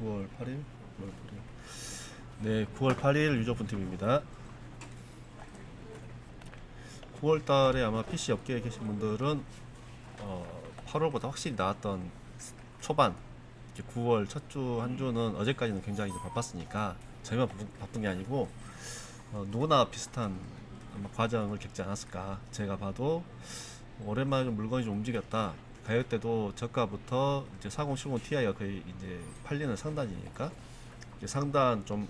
9월 8일? 9월 8일. 네 9월 8일 유저분 팀입니다. 9월 달에 아마 PC 업계에 계신 분들은 어, 8월보다 확실히 나왔던 초반 이제 9월 첫 주 한 주는 어제까지는 굉장히 바빴으니까 저희만 바쁜, 게 아니고 어, 누구나 비슷한 과정을 겪지 않았을까. 제가 봐도 오랜만에 좀 물건이 좀 움직였다 가격대도 저가부터 이제 4070 Ti가 거의 이제 팔리는 상단이니까 이제 상단 좀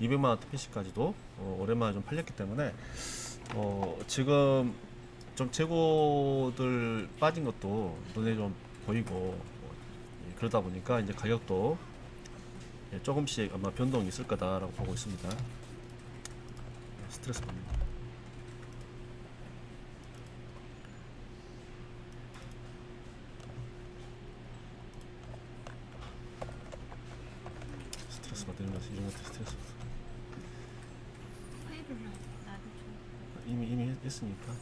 200만 원대 PC까지도 어, 오랜만에 좀 팔렸기 때문에 어, 지금 좀 재고들 빠진 것도 눈에 좀 보이고 어, 예, 그러다 보니까 이제 가격도 예, 조금씩 아마 변동이 있을 거다라고 보고 있습니다. 스트레스 받는다. 스트레스 것들 스트레스 받아. 이미 이미 했- 했으니까.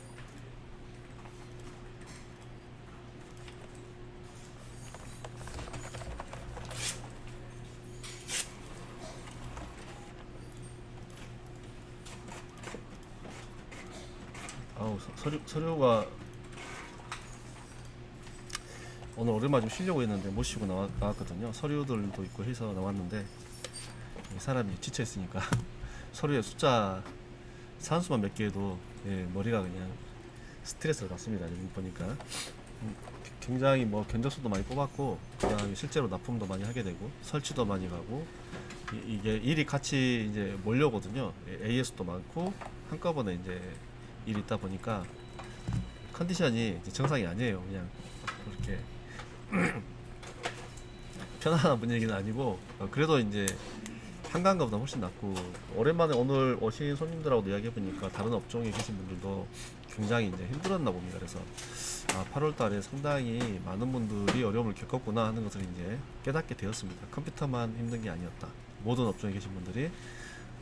아우 서- 서류 서류가 오늘 오랜만에 좀 쉬려고 했는데 못 쉬고 나왔, 나왔거든요. 서류들도 있고 해서 나왔는데 이 사람이 지쳐 있으니까 서류에 숫자 산수만 몇 개도 예, 머리가 그냥 스트레스를 받습니다. 지금 보니까 음, 굉장히 뭐 견적수도 많이 뽑았고 그다음에 실제로 납품도 많이 하게 되고 설치도 많이 가고 이, 게 일이 같이 이제 몰려오거든요. 예, AS도 많고 한꺼번에 이제 일이 있다 보니까 컨디션이 정상이 아니에요. 그냥 그렇게 편안한 분위기는 아니고 어, 그래도 이제 한강가보다 훨씬 낫고 오랜만에 오늘 오신 손님들하고도 이야기해 보니까 다른 업종에 계신 분들도 굉장히 이제 힘들었나 봅니다. 그래서 아 8월달에 상당히 많은 분들이 어려움을 겪었구나 하는 것을 이제 깨닫게 되었습니다. 컴퓨터만 힘든 게 아니었다. 모든 업종에 계신 분들이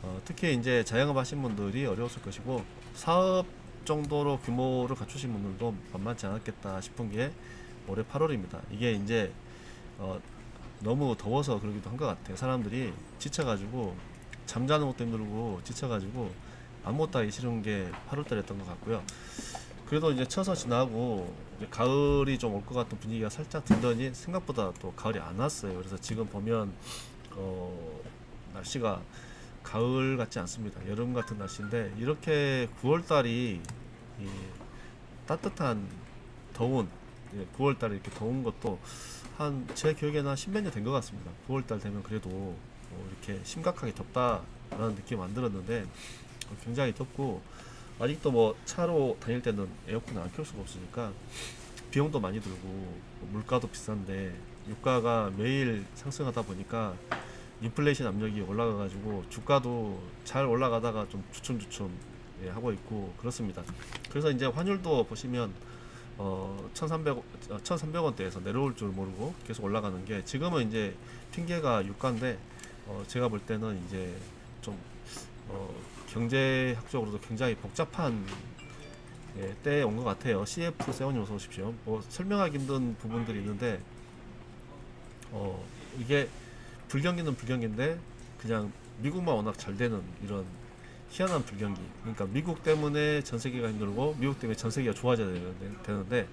어, 특히 이제 자영업 하신 분들이 어려웠을 것이고 사업 정도로 규모를 갖추신 분들도 만만치 않았겠다 싶은 게 올해 8월입니다. 이게 이제 어, 너무 더워서 그러기도 한 것 같아요. 사람들이 지쳐가지고 잠자는 것도 힘들고 지쳐가지고 아무것도 하기 싫은 게 8월달이었던 것 같고요. 그래도 이제 쳐서 지나고 이제 가을이 좀 올 것 같은 분위기가 살짝 들더니 생각보다 또 가을이 안 왔어요. 그래서 지금 보면 어, 날씨가 가을 같지 않습니다. 여름 같은 날씨인데 이렇게 9월달이 따뜻한 더운 9월달에 이렇게 더운 것도 한 제 기억에는 한 십몇 년 된 것 같습니다. 9월달 되면 그래도 뭐 이렇게 심각하게 덥다라는 느낌 안 들었는데 굉장히 덥고 아직도 뭐 차로 다닐 때는 에어컨을 안 켤 수가 없으니까 비용도 많이 들고 뭐 물가도 비싼데 유가가 매일 상승하다 보니까 인플레이션 압력이 올라가 가지고 주가도 잘 올라가다가 좀 주춤주춤 예, 하고 있고 그렇습니다. 그래서 이제 환율도 보시면 어 1,300 어, 1,300원대에서 내려올 줄 모르고 계속 올라가는 게 지금은 이제 핑계가 유가인데 어 제가 볼 때는 이제 좀 어, 경제학적으로도 굉장히 복잡한 예, 때에 온 것 같아요. CF 세원님 어서 오십시오. 뭐 설명하기 힘든 부분들이 있는데 어, 이게 불경기는 불경기인데 그냥 미국만 워낙 잘 되는 이런 희한한 불경기. 그러니까 미국 때문에 전 세계가 힘들고 미국 때문에 전 세계가 좋아져야 되는데,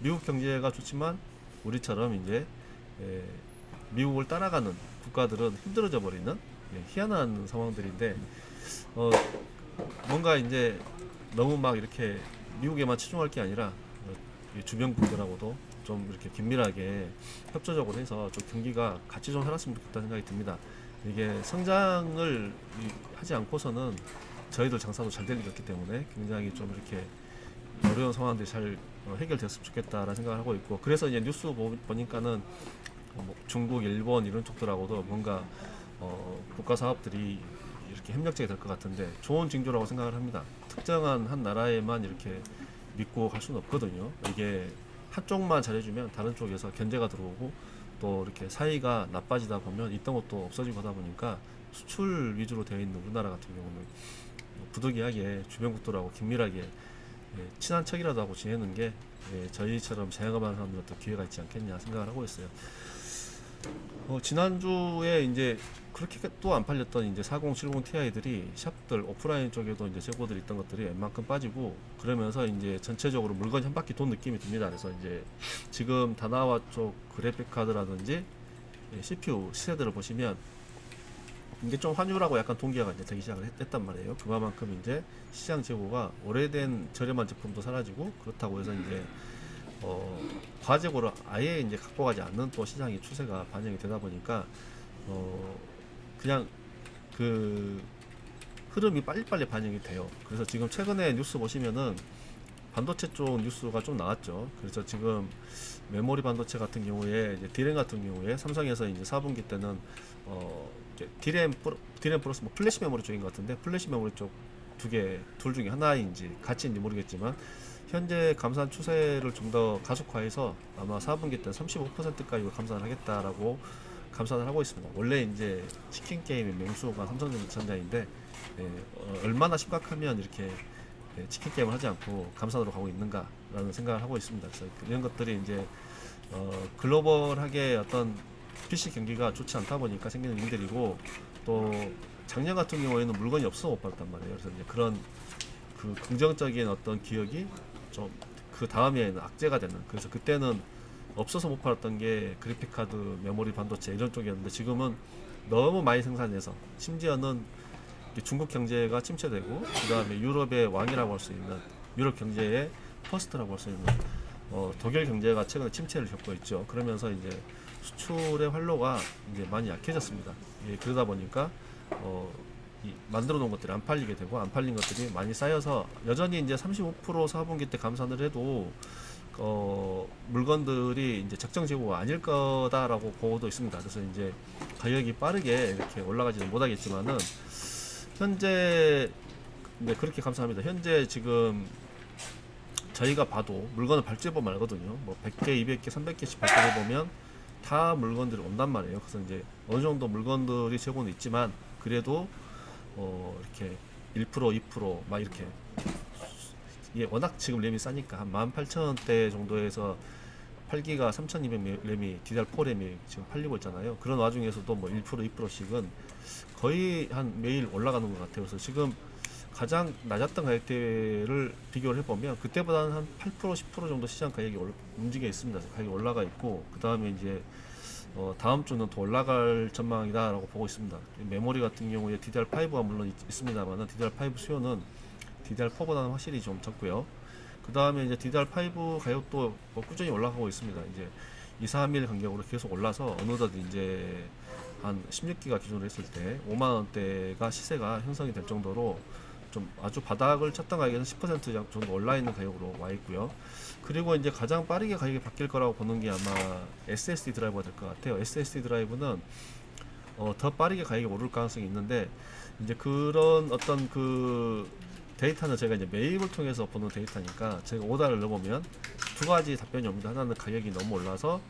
미국 경제가 좋지만 우리처럼 이제 예, 미국을 따라가는 국가들은 힘들어져 버리는 예, 희한한 상황들인데 어, 뭔가 이제 너무 막 이렇게 미국에만 치중할 게 아니라 주변국들하고도 좀 이렇게 긴밀하게 협조적으로 해서 좀 경기가 같이 좀 살았으면 좋겠다는 생각이 듭니다. 이게 성장을 이- 하지 않고서는 저희들 장사도 잘될리 없기 때문에 굉장히 좀 이렇게 어려운 상황들이 잘 어, 해결됐으면 좋겠다라는 생각을 하고 있고 그래서 이제 뉴스 보, 보니까는 어, 뭐 중국, 일본 이런 쪽들하고도 뭔가 어, 국가 사업들이 이렇게 협력적이 될 것 같은데 좋은 징조라고 생각을 합니다. 특정한 한 나라에만 이렇게 믿고 갈 수는 없거든요. 이게 한쪽만 잘해주면 다른 쪽에서 견제가 들어오고 또 이렇게 사이가 나빠지다 보면 있던 것도 없어지고 하다 보니까 수출 위주로 되어 있는 우리나라 같은 경우는 부득이하게 주변국들하고 긴밀하게 예, 친한 척이라도 하고 지내는 게 예, 저희처럼 자영업하는 사람들한테 기회가 있지 않겠냐 생각을 하고 있어요. 어, 지난주에 이제 그렇게 또 안 팔렸던 이제 4070 Ti들이 샵들 오프라인 쪽에도 이제 재고들이 있던 것들이 웬만큼 빠지고 그러면서 이제 전체적으로 물건이 한 바퀴 돈 느낌이 듭니다. 그래서 이제 지금 다나와 쪽 그래픽 카드라든지 예, CPU 시세들을 보시면 이게 좀 환율하고 약간 동기화가 이제 되기 시작을 했, 단 말이에요. 그만큼 이제 시장 재고가 오래된 저렴한 제품도 사라지고 그렇다고 해서 이제 어, 과재고를 아예 이제 갖고 가지 않는 또 시장의 추세가 반영이 되다 보니까 어, 그냥 그 흐름이 빨리빨리 반영이 돼요. 그래서 지금 최근에 뉴스 보시면은 반도체 쪽 뉴스가 좀 나왔죠. 그래서 지금 메모리 반도체 같은 경우에 이제 디램 같은 경우에 삼성에서 이제 4분기 때는 어 디램 프로, 디램 플러스 뭐 플래시 메모리 쪽인 것 같은데 플래시 메모리 쪽 두 개 둘 중에 하나인지 같이인지 모르겠지만 현재 감산 추세를 좀 더 가속화해서 아마 4분기 때 35%까지 감산을 하겠다라고 감산을 하고 있습니다. 원래 이제 치킨 게임의 명수가 삼성전자인데 예, 어, 얼마나 심각하면 이렇게 예, 치킨 게임을 하지 않고 감산으로 가고 있는가라는 생각을 하고 있습니다. 그래서 이런 것들이 이제 어, 글로벌하게 어떤 PC 경기가 좋지 않다 보니까 생기는 일들이고 또 작년 같은 경우에는 물건이 없어서 못 팔았단 말이에요. 그래서 이제 그런 그 긍정적인 어떤 기억이 좀 그 다음에는 악재가 되는 그래서 그때는 없어서 못 팔았던 게 그래픽 카드, 메모리 반도체 이런 쪽이었는데 지금은 너무 많이 생산해서 심지어는 중국 경제가 침체되고 그다음에 유럽의 왕이라고 할 수 있는 유럽 경제의 퍼스트라고 할 수 있는 어, 독일 경제가 최근에 침체를 겪고 있죠. 그러면서 이제 수출의 활로가 이제 많이 약해졌습니다. 예, 그러다 보니까 어, 이 만들어 놓은 것들이 안 팔리게 되고 안 팔린 것들이 많이 쌓여서 여전히 이제 35% 4분기 때 감산을 해도 어, 물건들이 이제 적정 재고가 아닐 거다라고 보고도 있습니다. 그래서 이제 가격이 빠르게 이렇게 올라가지는 못하겠지만은 현재 네 그렇게 감사합니다. 현재 지금 저희가 봐도 물건을 발주해보면 알거든요. 뭐 100개, 200개, 300개씩 발주해보면 다 물건들이 온단 말이에요. 그래서 이제 어느 정도 물건들이 재고는 있지만 그래도 어 이렇게 1% 2%막 이렇게 이게 워낙 지금 램이 싸니까 한 18,000원대 정도에서 8기가 3,200 램이 DDR4 램이 지금 팔리고 있잖아요. 그런 와중에서도 뭐 1% 2%씩은 거의 한 매일 올라가는 것 같아요. 그래서 지금 가장 낮았던 가격대를 비교를 해보면 그때보다는 한 8% 10% 정도 시장 가격이 올- 움직여 있습니다. 가격이 올라가 있고 그 다음에 이제 어, 다음 주는 더 올라갈 전망이다라고 보고 있습니다. 메모리 같은 경우에 DDR5가 물론 있, 있습니다만 DDR5 수요는 DDR4보다는 확실히 좀 적고요. 그 다음에 이제 DDR5 가격도 뭐 꾸준히 올라가고 있습니다. 이제 2, 3일 간격으로 계속 올라서 어느덧 이제 한 16기가 기준으로 했을 때 5만 원대가 시세가 형성이 될 정도로 좀 아주 바닥을 가격에서 10% 정도 올라 있는 가격으로 와 있고요. 그리고 이제 가장 빠르게 가격이 바뀔 거라고 보는 게 아마 SSD 드라이버가 될것 같아요. SSD 드라이브는 어, 더 빠르게 가격이 오를 가능성이 있는데 이제 그런 어떤 그 데이터는 제가 이제 매입을 통해서 보는 데이터니까 제가 오다를 넣어보면 두 가지 답변이 옵니다. 하나는 가격이 너무 올라서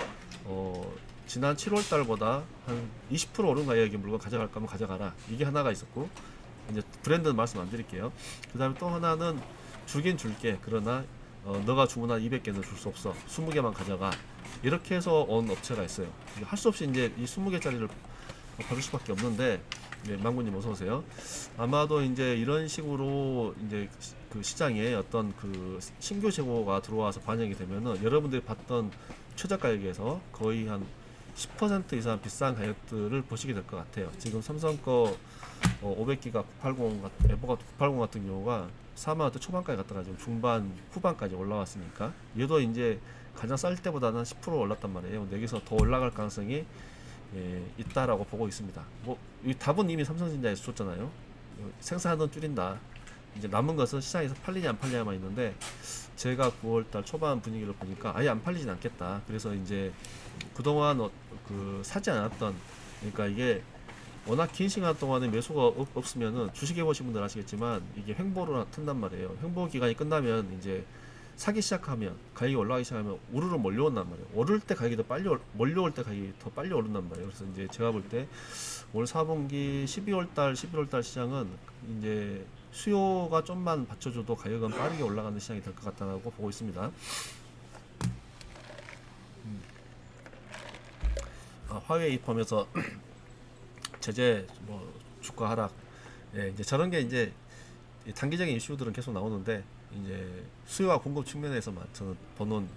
어, 지난 7월 달보다 한 20% 오른 가격의 물건 가져갈 거면 가져가라. 이게 하나가 있었고 이제 브랜드는 말씀 안 드릴게요. 그 다음에 또 하나는 주긴 줄게. 그러나 어, 너가 주문한 200개는 줄 수 없어. 20개만 가져가. 이렇게 해서 온 업체가 있어요. 할 수 없이 이제 이 20개짜리를 받을 수밖에 없는데 네, 망구님 어서 오세요. 아마도 이제 이런 식으로 이제 시- 그 시장에 어떤 그 신규 재고가 들어와서 반영이 되면은 여러분들이 봤던 최저 가격에서 거의 한 10% 이상 비싼 가격들을 보시게 될 것 같아요. 지금 삼성 거 어, 500기가 980 같, 에버가 980 같은 경우가 4만 원대 초반까지 갔다가 지금 중반 후반까지 올라왔으니까 얘도 이제 가장 쌀 때보다는 10% 올랐단 말이에요. 여기서 더 올라갈 가능성이 예, 있다라고 보고 있습니다. 뭐 이 답은 이미 삼성전자에서 줬잖아요. 어, 생산은 줄인다. 이제 남은 것은 시장에서 팔리냐 안 팔리냐만 있는데 제가 9월달 초반 분위기를 보니까 아예 안 팔리진 않겠다. 그래서 이제 그동안 어, 그 사지 않았던 그러니까 이게 워낙 긴 시간 동안에 매수가 없, 없으면은 주식 해 보신 분들 아시겠지만 이게 횡보로 튼단 말이에요. 횡보 기간이 끝나면 이제 사기 시작하면 가격이 올라가기 시작하면 우르르 몰려온단 말이에요. 오를 때 가격이 더 빨리 올- 몰려올 때 가격이 더 빨리 오른단 말이에요. 그래서 이제 제가 볼 때 올 4분기 12월 달, 11월 달 시장은 이제 수요가 좀만 받쳐줘도 가격은 빠르게 올라가는 시장이 될 것 같다고 보고 있습니다. 음. 아, 화웨이 포함해서 제재 뭐 주가 하락. 예, 이제 저런 게 이제 이 단기적인 이슈들은 계속 나오는데 이제 수요와 공급 측면에서만 저는 보는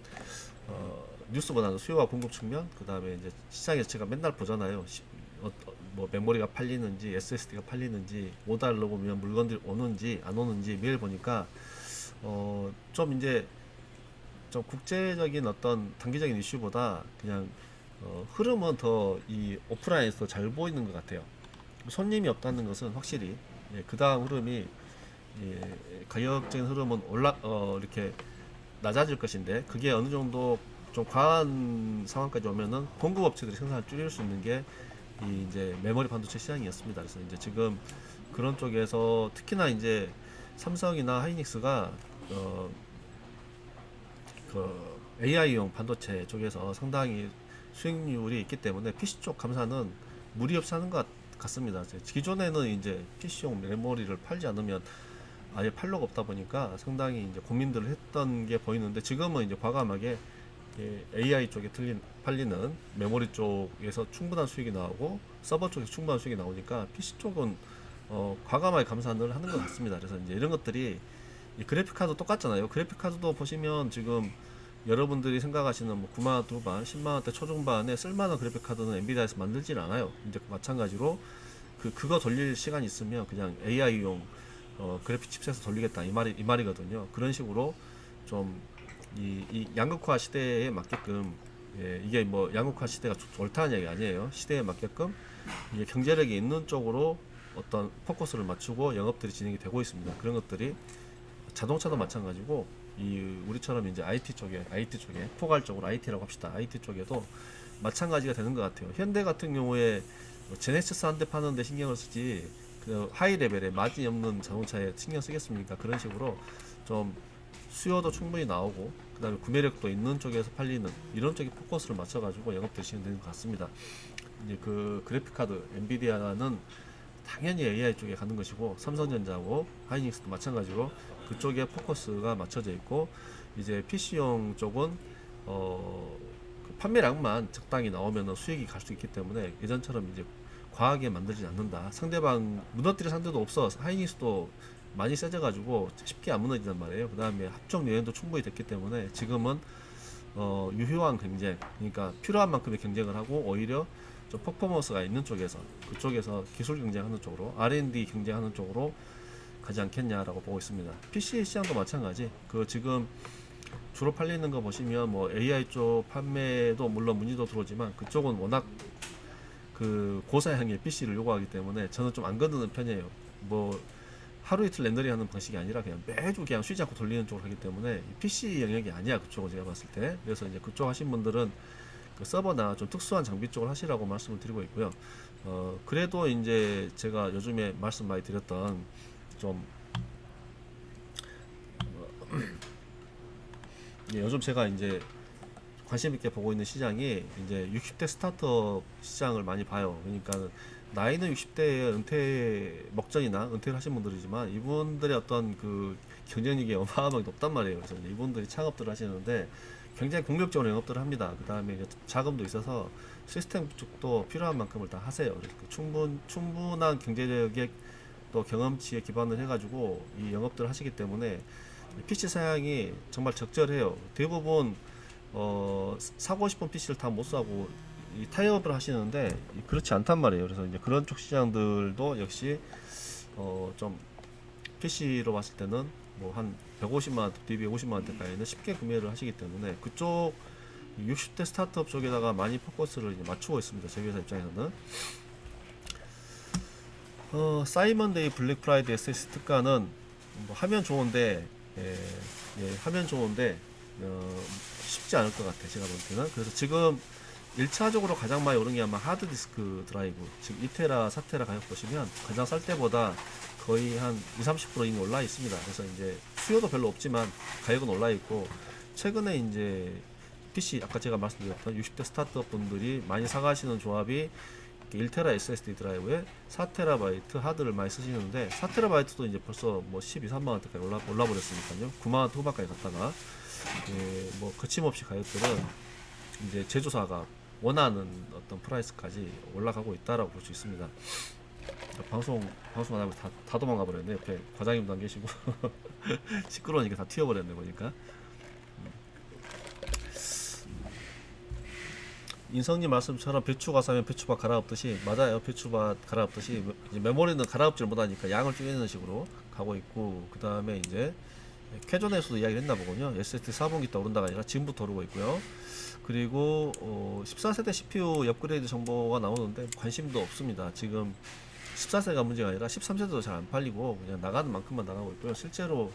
어, 뉴스보다는 수요와 공급 측면 그 다음에 이제 시장에서 제가 맨날 보잖아요. 시- 어, 어, 뭐 메모리가 팔리는지 SSD가 팔리는지 오달러 보면 물건들이 오는지 안 오는지 매일 보니까 어, 좀 이제 좀 국제적인 어떤 단기적인 이슈보다 그냥 어, 흐름은 더 이 오프라인에서 잘 보이는 것 같아요. 손님이 없다는 것은 확실히 예, 그 다음 흐름이 예, 가격적인 흐름은 올라 어, 이렇게 낮아질 것인데 그게 어느 정도 좀 과한 상황까지 오면은 공급 업체들이 생산을 줄일 수 있는 게 이 이제 메모리 반도체 시장이었습니다. 그래서 이제 지금 그런 쪽에서 특히나 이제 삼성이나 하이닉스가 어, 그 AI용 반도체 쪽에서 상당히 수익률이 있기 때문에 PC 쪽 감사는 무리 없이 하는 것 같습니다. 기존에는 이제 PC용 메모리를 팔지 않으면 아예 팔로가 없다 보니까 상당히 이제 고민들을 했던 게 보이는데 지금은 이제 과감하게 예, AI 쪽에 틀린, 팔리는 메모리 쪽에서 충분한 수익이 나오고 서버 쪽에서 충분한 수익이 나오니까 PC 쪽은 어, 과감하게 감산을 하는 것 같습니다. 그래서 이제 이런 것들이 이 그래픽 카드 똑같잖아요. 그래픽 카드도 보시면 지금 여러분들이 생각하시는 뭐 9만 원 후반, 10만 원대 초중반에 쓸만한 그래픽 카드는 엔비디아에서 만들질 않아요. 이제 마찬가지로 그 그거 돌릴 시간 있으면 그냥 AI용 어, 그래픽 칩셋을 돌리겠다 이 말이 이 말이거든요. 그런 식으로 좀 이, 이 양극화 시대에 맞게끔 예, 이게 뭐 양극화 시대가 좋- 좋다는 얘기 아니에요. 시대에 맞게끔 이게 경제력이 있는 쪽으로 어떤 포커스를 맞추고 영업들이 진행이 되고 있습니다. 그런 것들이 자동차도 마찬가지고 이 우리처럼 이제 IT 쪽에 IT 쪽에 포괄적으로 IT라고 합시다. IT 쪽에도 마찬가지가 되는 것 같아요. 현대 같은 경우에 뭐 제네시스 한 대 파는데 신경을 쓰지 그 하이 레벨의 마진이 없는 자동차에 신경 쓰겠습니까? 그런 식으로 좀 수요도 충분히 나오고 그다음에 구매력도 있는 쪽에서 팔리는 이런 쪽에 포커스를 맞춰가지고 영업들이 진행되는 것 같습니다. 이제 그 그래픽 카드 엔비디아는 당연히 AI 쪽에 가는 것이고 삼성전자고 하이닉스도 마찬가지로 그쪽에 포커스가 맞춰져 있고 이제 PC용 쪽은 어, 그 판매량만 적당히 나오면 수익이 갈 수 있기 때문에 예전처럼 이제 과하게 만들지 않는다. 상대방 무너뜨릴 상대도 없어. 하이닉스도 많이 세져가지고 쉽게 안 무너진단 말이에요. 그 다음에 합종 요인도 충분히 됐기 때문에 지금은 어, 유효한 경쟁, 그러니까 필요한 만큼의 경쟁을 하고 오히려 좀 퍼포먼스가 있는 쪽에서 그쪽에서 기술 경쟁하는 쪽으로 R&D 경쟁하는 쪽으로 가지 않겠냐라고 보고 있습니다. PC 시장도 마찬가지. 그 지금 주로 팔리는 거 보시면 뭐 AI 쪽 판매도 물론 문의도 들어오지만 그쪽은 워낙 그 고사양의 PC를 요구하기 때문에 저는 좀 안 거드는 편이에요. 뭐 하루 이틀 렌더링하는 방식이 아니라 그냥 매주 그냥 쉬지 않고 돌리는 쪽으로 하기 때문에 이 PC 영역이 아니야 그쪽은 제가 봤을 때 그래서 이제 그쪽 하신 분들은 그 서버나 좀 특수한 장비 쪽을 하시라고 말씀을 드리고 있고요. 어 그래도 이제 제가 요즘에 말씀 많이 드렸던 좀 어, 예, 요즘 제가 이제 관심 있게 보고 있는 시장이 이제 60대 스타트업 시장을 많이 봐요. 그러니까 나이는 60대에 은퇴 먹전이나 은퇴를 하신 분들이지만 이분들의 어떤 그 경쟁력이 어마어마하게 높단 말이에요. 그래서 이분들이 창업들을 하시는데 굉장히 공격적으로 영업들을 합니다. 그 다음에 자금도 있어서 시스템 쪽도 필요한 만큼을 다 하세요. 그래서 그 충분 충분한 경제력의 또 경험치에 기반을 해가지고 이 영업들을 하시기 때문에 PC 사양이 정말 적절해요. 대부분 어, 사고 싶은 PC를 다 못 사고 이 타이업을 하시는데 이- 그렇지 않단 말이에요. 그래서 이제 그런 쪽 시장들도 역시 어, 좀 PC로 봤을 때는 뭐 한 150만 원, DB 50만 원대까지는 쉽게 구매를 하시기 때문에 그쪽 60대 스타트업 쪽에다가 많이 포커스를 맞추고 있습니다. 저희 회사 입장에서는. 어, 사이먼데이 블랙 프라이드 SS 특가는 뭐 하면 좋은데 예, 예, 하면 좋은데 어, 쉽지 않을 것 같아 제가 볼 때는. 그래서 지금 1차적으로 가장 많이 오른 게 아마 하드디스크 드라이브. 지금 2테라 4테라 가격 보시면 가장 쌀 때보다 거의 한 20, 30% 이미 올라 있습니다. 그래서 이제 수요도 별로 없지만 가격은 올라 있고 최근에 이제 PC 아까 제가 말씀드렸던 60대 스타트업 분들이 많이 사가시는 조합이 1테라 SSD 드라이브에 4테라바이트 하드를 많이 쓰시는데 4테라바이트도 이제 벌써 뭐 12, 3만 원대까지 올라 올라 버렸으니까요. 9만 원 후반까지 갔다가 예, 뭐 거침없이 가격들은 이제 제조사가 원하는 어떤 프라이스까지 올라가고 있다라고 볼 수 있습니다. 방송 방송 안 하고 다, 다 도망가 버렸네. 옆에 과장님도 안 계시고 시끄러우니까 다 튀어버렸네 보니까. 인성님 말씀처럼 배추가 사면 배추밭 갈아엎듯이 맞아요. 배추밭 갈아엎듯이 메모리는 갈아엎질 못하니까 양을 줄이는 식으로 가고 있고 그 다음에 이제 쾌존에서도 이야기를 했나 보군요. SSD 4분기 때 오른다가 아니라 지금부터 오르고 있고요. 그리고 어, 14세대 CPU 업그레이드 정보가 나오는데 관심도 없습니다. 지금 14세가 문제가 아니라 13세대도 잘 안 팔리고 그냥 나가는 만큼만 나가고 있고요. 실제로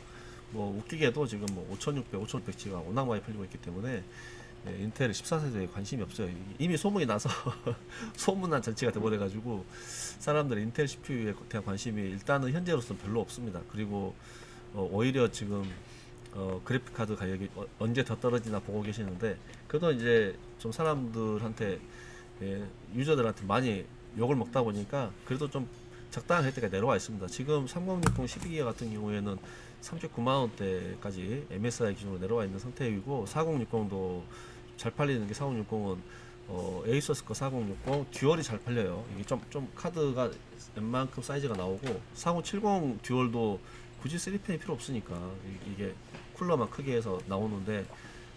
뭐 웃기게도 지금 뭐 5600, 5600G가 워낙 많이 팔리고 있기 때문에 네, 인텔 14세대에 관심이 없어요. 이미 소문이 나서 소문난 잔치가 돼버려가지고 사람들이 인텔 CPU에 대한 관심이 일단은 현재로서는 별로 없습니다. 그리고 어, 오히려 지금 어, 그래픽 카드 가격이 어, 언제 더 떨어지나 보고 계시는데 그래도 이제 좀 사람들한테 예, 유저들한테 많이 욕을 먹다 보니까 그래도 좀 적당한 혜택가 내려와 있습니다. 지금 3060 12기가 같은 경우에는 39만 원대까지 MSI 기준으로 내려와 있는 상태이고 4060도 잘 팔리는 게 4060은 어, 에이서스 거 4060 듀얼이 잘 팔려요. 이게 좀, 좀 카드가 웬만큼 사이즈가 나오고 4070 듀얼도 굳이 3펜이 필요 없으니까 이- 이게 쿨러만 크게 해서 나오는데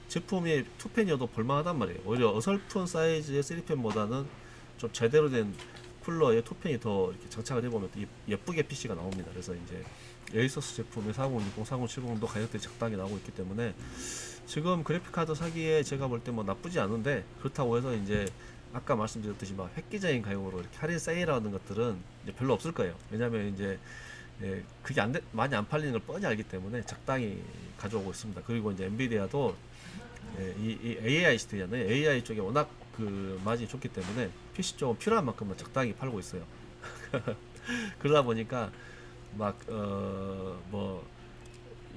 제품이 2펜이어도 볼만하단 말이에요. 오히려 어설픈 사이즈의 3펜보다는 좀 제대로 된 쿨러에 2펜이 더 이렇게 장착을 해보면 또 예- 예쁘게 PC가 나옵니다. 그래서 이제 에이서스 제품의 4060, 4070도 가격대가 적당히 나오고 있기 때문에 지금 그래픽카드 사기에 제가 볼 때 뭐 나쁘지 않은데 그렇다고 해서 이제 아까 말씀드렸듯이 막 획기적인 가격으로 이렇게 할인 세일하는 것들은 이제 별로 없을 거예요. 왜냐하면 이제 예, 그게 안 돼, 많이 안 팔리는 걸 뻔히 알기 때문에 적당히 가져오고 있습니다. 그리고 이제 엔비디아도 예, 이, 이 AI 시대잖아요. AI 쪽에 워낙 그 마진이 좋기 때문에 PC 쪽은 필요한 만큼만 적당히 팔고 있어요. 그러다 보니까 막 어 뭐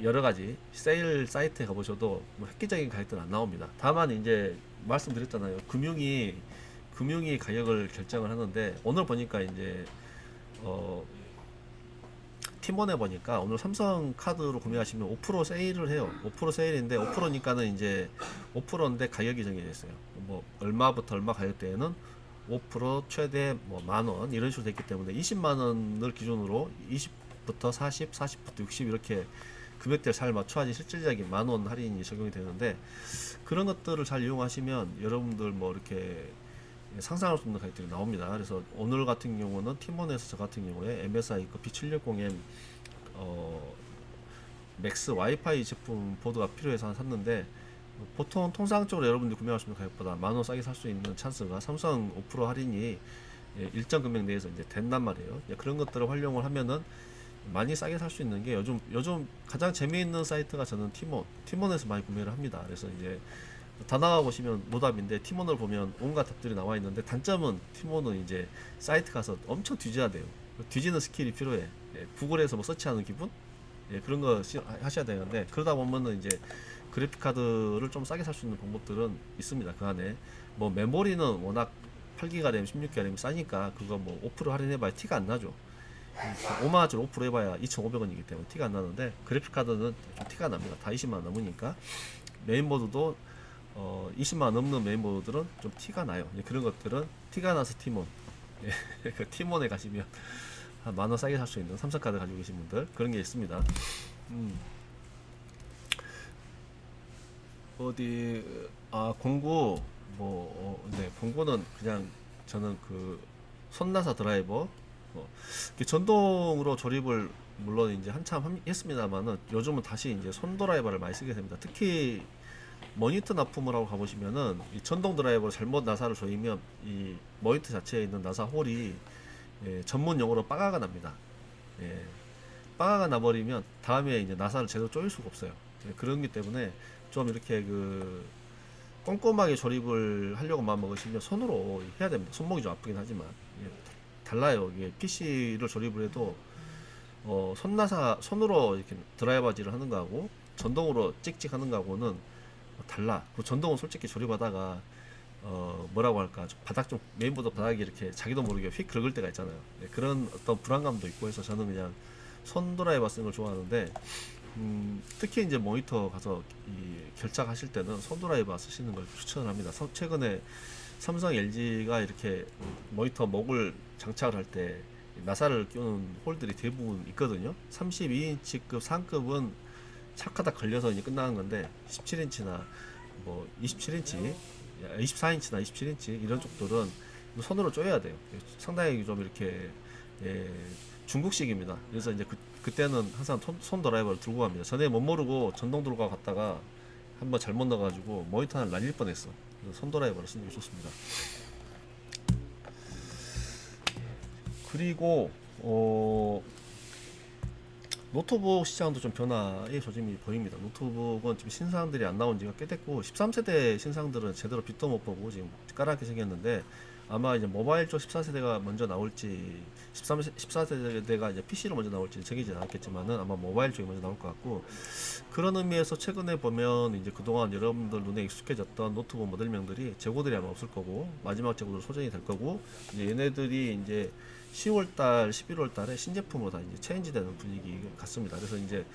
여러 가지 세일 사이트에 가보셔도 뭐 획기적인 가격들은 안 나옵니다. 다만 이제 말씀드렸잖아요. 금융이 금융이 가격을 결정을 하는데 오늘 보니까 이제 어 팀원에 보니까 오늘 삼성 카드로 구매하시면 5% 세일을 해요. 5% 세일인데 5%니까는 이제 5%인데 가격이 정해져 있어요. 뭐 얼마부터 얼마 가격대에는 5% 최대 뭐 만 원 이런 식으로 됐기 때문에 20만 원을 기준으로 20부터 40, 40부터 60 이렇게 금액대를 잘 맞춰야지 실질적인 만 원 할인이 적용이 되는데 그런 것들을 잘 이용하시면 여러분들 뭐 이렇게 상상할 수 없는 가격들이 나옵니다. 그래서 오늘 같은 경우는 팀원에서 저 같은 경우에 MSI 그 B760M 어 맥스 와이파이 제품 보드가 필요해서 샀는데 보통 통상적으로 여러분들이 구매하시는 가격보다 만 원 싸게 살 수 있는 찬스가 삼성 5% 할인이 예, 일정 금액 내에서 이제 된단 말이에요. 예, 그런 것들을 활용을 하면은 많이 싸게 살 수 있는 게 요즘 요즘 가장 재미있는 사이트가 저는 팀원 팀원에서 많이 구매를 합니다. 그래서 이제 다 나가 보시면 노답인데 팀원을 보면 온갖 답들이 나와 있는데 단점은 팀원은 이제 사이트 가서 엄청 뒤져야 돼요. 뒤지는 스킬이 필요해. 예, 구글에서 뭐 서치하는 기분? 예, 그런 거 시- 하셔야 되는데 그러다 보면은 이제 그래픽 카드를 좀 싸게 살 수 있는 방법들은 있습니다. 그 안에 뭐 메모리는 워낙 8기가 램, 16기가 램이 싸니까 그거 뭐 5% 할인해봐야 티가 안 나죠. 5만원짜리 5% 해봐야 2,500원이기 때문에 티가 안 나는데 그래픽 카드는 좀 티가 납니다. 다 20만원 넘으니까 메인보드도 어, 20만원 넘는 메인보드들은 좀 티가 나요. 예, 그런 것들은 티가 나서 팀원 예, 그 팀원에 가시면 한 만원 싸게 살 수 있는 삼성카드 가지고 계신 분들 그런 게 있습니다. 음. 어디 아 공구 뭐 어, 네 공구는 그냥 저는 그 손나사 드라이버 어, 이렇게 전동으로 조립을 물론 이제 한참 함- 했습니다만은 요즘은 다시 이제 손 드라이버를 많이 쓰게 됩니다. 특히 모니터 납품을 하고 가보시면은 이 전동 드라이버로 잘못 나사를 조이면 이 모니터 자체에 있는 나사 홀이 예, 전문 용어로 빠가가 납니다. 예, 빠가가 나버리면 다음에 이제 나사를 제대로 조일 수가 없어요. 예, 그렇기 때문에 좀 이렇게 그 꼼꼼하게 조립을 하려고 마음 먹으시면 손으로 해야 됩니다. 손목이 좀 아프긴 하지만 예, 달라요. 이게 PC를 조립을 해도 어, 손나사 손으로 이렇게 드라이버질을 하는 거하고 전동으로 찍찍 하는 거하고는 달라. 그 전동은 솔직히 조립하다가 어 뭐라고 할까 좀 바닥 좀 메인보드 바닥이 이렇게 자기도 모르게 휙 긁을 때가 있잖아요. 네, 그런 어떤 불안감도 있고 해서 저는 그냥 손 드라이버 쓰는 걸 좋아하는데 음, 특히 이제 모니터 가서 이 결착하실 때는 손 드라이버 쓰시는 걸 추천을 합니다. 서- 최근에 삼성, LG가 이렇게 모니터 목을 장착을 할 때 나사를 끼우는 홀들이 대부분 있거든요. 32인치급 상급은 착하다 걸려서 이제 끝나는 건데 17인치나 뭐 27인치, 24인치나 27인치 이런 쪽들은 손으로 쪼여야 돼요. 상당히 좀 이렇게 예, 중국식입니다. 그래서 이제 그, 그때는 항상 손, 손 드라이버를 들고 갑니다. 전에 못 모르고 전동 들고 갔다가 한번 잘못 넣어가지고 모니터 하나 날릴 뻔했어. 드라이버를 쓰는 게 좋습니다. 그리고 어, 노트북 시장도 좀 변화의 조짐이 보입니다. 노트북은 지금 신상들이 안 나온 지가 꽤 됐고 13세대 신상들은 제대로 빛도 못 보고 지금 까맣게 생겼는데 아마 이제 모바일 쪽 14세대가 먼저 나올지 13, 14세대가 이제 PC로 먼저 나올지 정해지는 않았겠지만은 아마 모바일 쪽이 먼저 나올 것 같고 그런 의미에서 최근에 보면 이제 그동안 여러분들 눈에 익숙해졌던 노트북 모델명들이 재고들이 아마 없을 거고 마지막 재고들 소진이 될 거고 이제 얘네들이 이제 10월달, 11월달에 신제품으로 다 이제 체인지되는 분위기 같습니다. 그래서 이제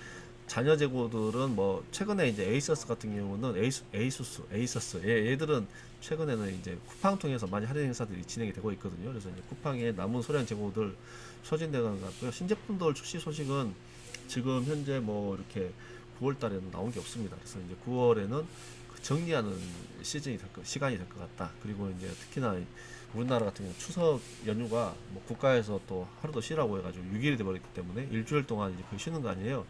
자녀 재고들은 뭐 최근에 이제 에이서스 같은 경우는 에이수, 에이수스, 에이서스 얘, 얘들은 최근에는 이제 쿠팡 통해서 많이 할인 행사들이 진행이 되고 있거든요. 그래서 이제 쿠팡의 남은 소량 재고들 소진되는 것 같고요. 신제품들 출시 소식은 지금 현재 뭐 이렇게 9월 달에는 나온 게 없습니다. 그래서 이제 9월에는 그 정리하는 시즌이 될 거, 시간이 될 것 같다. 그리고 이제 특히나 우리나라 같은 경우 추석 연휴가 뭐 국가에서 또 하루도 쉬라고 해가지고 6일이 돼버렸기 때문에 일주일 동안 이제 거의 쉬는 거 아니에요.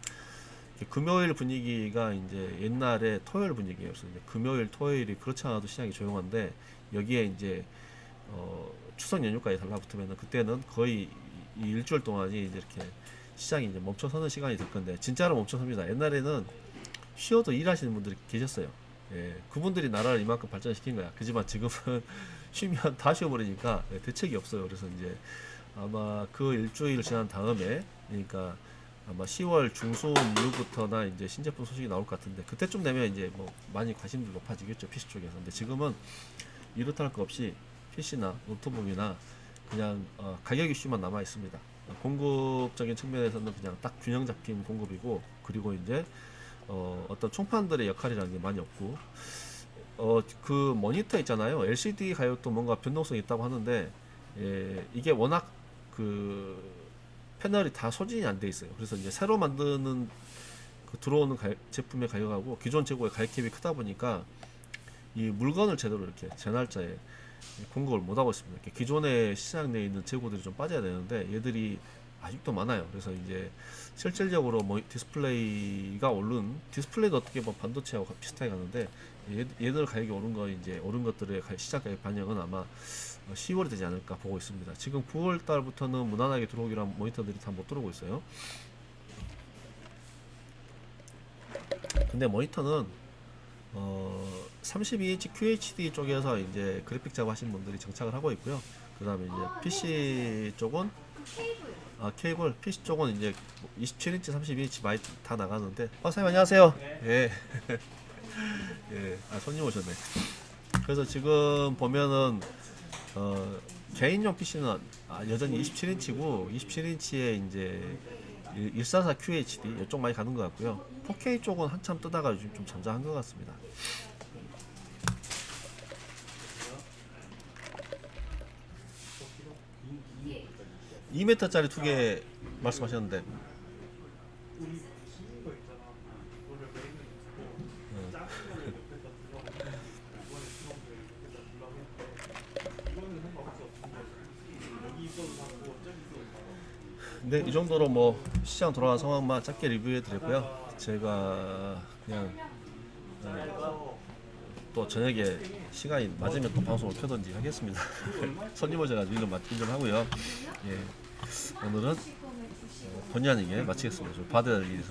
금요일 분위기가 이제 옛날에 토요일. 그래서 이제 금요일, 토요일이 그렇지 않아도 시장이 조용한데 여기에 이제 어, 추석 연휴까지 달라붙으면은 그때는 거의 이 일주일 동안이 이제 이렇게 시장이 이제 멈춰서는 시간이 될 건데 진짜로 멈춰섭니다. 옛날에는 쉬어도 일하시는 분들이 계셨어요. 예, 그분들이 나라를 이만큼 발전시킨 거야. 그지만 지금은 쉬면 다 쉬어버리니까 예, 대책이 없어요. 그래서 이제 아마 그 일주일 지난 다음에 그러니까 아마 10월 중순 이후부터나 이제 신제품 소식이 나올 것 같은데 그때쯤 되면 이제 뭐 많이 관심도 높아지겠죠 PC 쪽에서. 근데 지금은 이렇다 할거 없이 PC나 노트북이나 그냥 어, 가격 이슈만 남아 있습니다. 공급적인 측면에서는 그냥 딱 균형 잡힌 공급이고 그리고 이제 어, 어떤 총판들의 역할이라는 게 많이 없고 어, 그 모니터 있잖아요. LCD 가격도 뭔가 변동성이 있다고 하는데 예, 이게 워낙 그 패널이 다 소진이 안 돼 있어요. 그래서 이제 새로 만드는 그 들어오는 가- 제품의 가격하고 기존 재고의 가격캡이 크다 보니까 이 물건을 제대로 이렇게 제 날짜에 공급을 못 하고 있습니다. 이렇게 기존에 시장 내에 있는 재고들이 좀 빠져야 되는데 얘들이 아직도 많아요. 그래서 이제 실질적으로 뭐 디스플레이가 오른 디스플레이도 어떻게 보면 반도체하고 비슷하게 가는데 얘, 얘들 가격이 오른 거 이제 오른 것들의 가- 시장 가격 반영은 아마 10월이 되지 않을까 보고 있습니다. 지금 9월 달부터는 무난하게 들어오기로 한 모니터들이 다 못 들어오고 있어요. 근데 모니터는 어 32인치 QHD 쪽에서 이제 그래픽 작업하시는 분들이 정착을 하고 있고요. 그다음에 이제 PC 쪽은 아 케이블 PC 쪽은 이제 27인치, 32인치 많이 다 나가는데 어 사장님 안녕하세요. 예. 예. 아 손님 오셨네. 그래서 지금 보면은 어 개인용 PC는 아, 여전히 27인치고 27인치에 이제 144 QHD 이쪽 많이 가는 것 같고요. 4K 쪽은 한참 뜨다가 요즘 좀 잠잠한 것 같습니다. (2 m 짜리 두 개 말씀하셨는데 네, 이 정도로 뭐 시장 돌아간 상황만 짧게 리뷰해 드렸고요. 제가 그냥 어, 또 저녁에 시간이 맞으면 또 방송을 켜든지 하겠습니다. 손님 오셔가지고 일좀 맡긴 좀 하고요. 예, 오늘은 어, 본의 아니게 마치겠습니다. 좀 받아야 될 일이 있어서